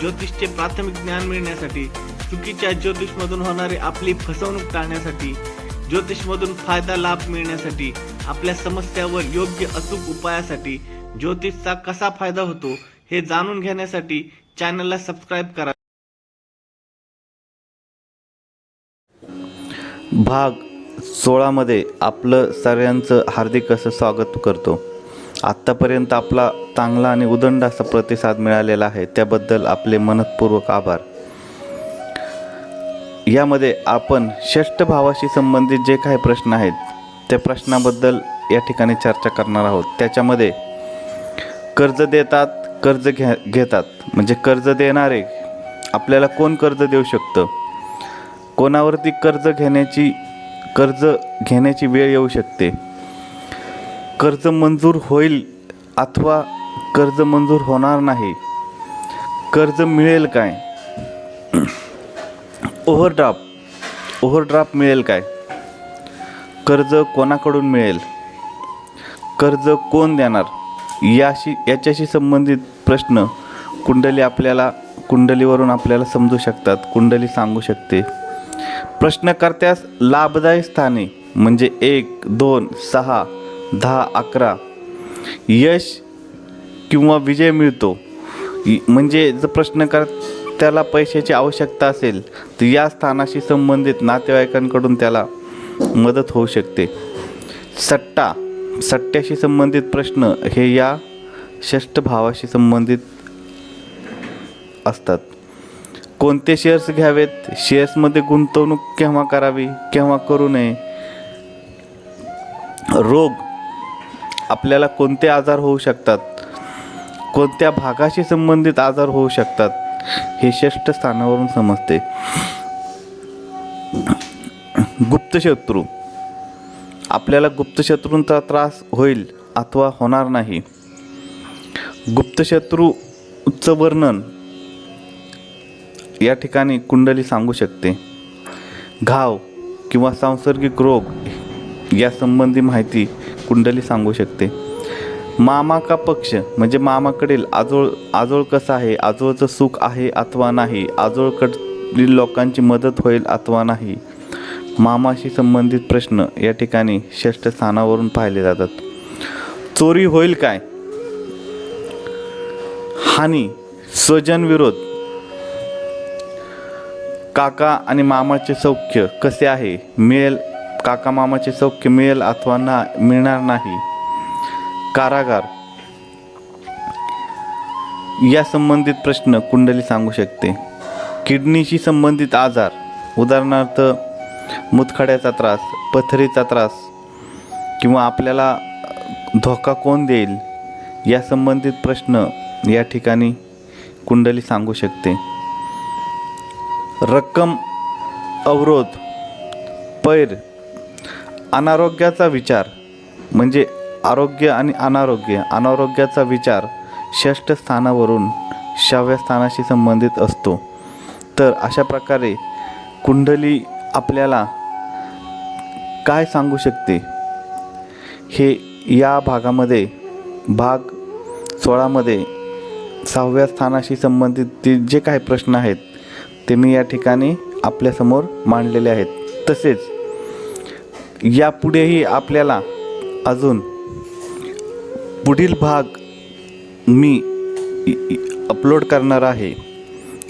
ज्योतिषचे प्राथमिक ज्ञान मिळण्यासाठी चुकीच्या ज्योतिषमधून होणारी आपली फसवणूक टाळण्यासाठी ज्योतिषमधून फायदा लाभ मिळण्यासाठी आपल्या समस्यावर योग्य अचूक उपायासाठी ज्योतिषचा कसा फायदा होतो हे जाणून घेण्यासाठी चॅनलला सबस्क्राईब करा. भाग सोळामध्ये आपलं सगळ्यांचं हार्दिक असं स्वागत करतो. आत्तापर्यंत आपला चांगला आणि उदंड असा प्रतिसाद मिळालेला आहे त्याबद्दल आपले मनपूर्वक आभार. यामध्ये आपण षष्ठ भावाशी संबंधित जे काही प्रश्न आहेत त्या प्रश्नाबद्दल या ठिकाणी चर्चा करणार आहोत. त्याच्यामध्ये कर्ज देतात कर्ज घ्या घेतात. म्हणजे कर्ज देणारे आपल्याला कोण कर्ज देऊ शकतं? कोणावरती कर्ज घेण्याची कर्ज घेण्याची वेळ येऊ शकते? कर्ज मंजूर होईल अथवा कर्ज मंजूर होणार नाही. कर्ज मिळेल काय? ओव्हरड्राफ्ट. ओव्हरड्राफ्ट मिळेल काय? कर्ज कोणाकडून मिळेल? कर्ज कोण देणार? याशी याच्याशी संबंधित प्रश्न कुंडली आपल्याला कुंडलीवरून आपल्याला समजू शकतात. कुंडली सांगू शकते. प्रश्नकर्त्यास लाभदायी स्थाने म्हणजे एक दोन सहा दहा अकरा. यश किंवा विजय मिळतो. म्हणजे जर प्रश्नकर्त्याला पैशाची आवश्यकता असेल तर या स्थानाशी संबंधित नातेवाईकांकडून त्याला मदत होऊ शकते. सट्टा सट्ट्याशी संबंधित प्रश्न हे या षष्ठ भावाशी संबंधित असतात. कोणते शेअर्स घ्यावेत? शेअर्समध्ये गुंतवणूक केव्हा करावी? केव्हा करू नये? रोग आपल्याला कोणते आजार होऊ शकतात? कोणत्या भागाशी संबंधित आजार होऊ शकतात हे षष्ठ स्थानावरून समजते. गुप्तशत्रू आपल्याला गुप्तशत्रूंचा त्रास होईल अथवा होणार नाही. गुप्तशत्रूचं वर्णन या ठिकाणी कुंडली सांगू शकते. घाव किंवा सांसर्गिक रोग या संबंधी माहिती कुंडली सांगू शकते. मामा का पक्ष म्हणजे मामाकडील आजोळ आजोळ कसं आहे? आजोळचं सुख आहे अथवा नाही? आजोळकडील लोकांची मदत होईल अथवा नाही? मामाशी संबंधित प्रश्न या ठिकाणी षष्ठ स्थानावरून पाहिले जातात. चोरी होईल काय? हानी स्वजनविरोध. काका आणि मामाचे सौख्य कसे आहे? मिळेल काका मामाचे सौख्य मिळेल अथवा ना मिळणार नाही? कारागार. या संबंधित प्रश्न कुंडली सांगू शकते. किडनीशी संबंधित आजार उदाहरणार्थ मुतखड्याचा त्रास पथरीचा त्रास किंवा आपल्याला धोका कोण देईल या संबंधित प्रश्न या ठिकाणी कुंडली सांगू शकते. रक्कम अवरोध पैर अनारोग्याचा विचार म्हणजे आरोग्य आणि अनारोग्य अनारोग्याचा विचार षष्ठ स्थानावरून सहाव्या स्थानाशी संबंधित असतो. तर अशा प्रकारे कुंडली आपल्याला काय सांगू शकते? हे या भागामध्ये भाग सोळामध्ये सहाव्या स्थानाशी संबंधित ते जे काही प्रश्न आहेत ते मी या ठिकाणी आपल्यासमोर मांडलेले आहेत. तसेच यापुढेही आपल्याला अजून पुढील भाग मी अपलोड करणार आहे.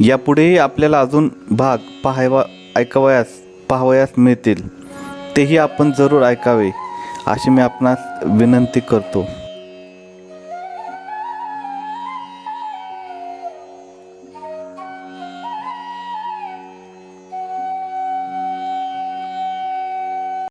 यापुढेही आपल्याला अजून भाग पाहावा ऐकावयास पाहावयास मिळतील. तेही आपण जरूर ऐकावे अशी मी आपणास विनंती करतो.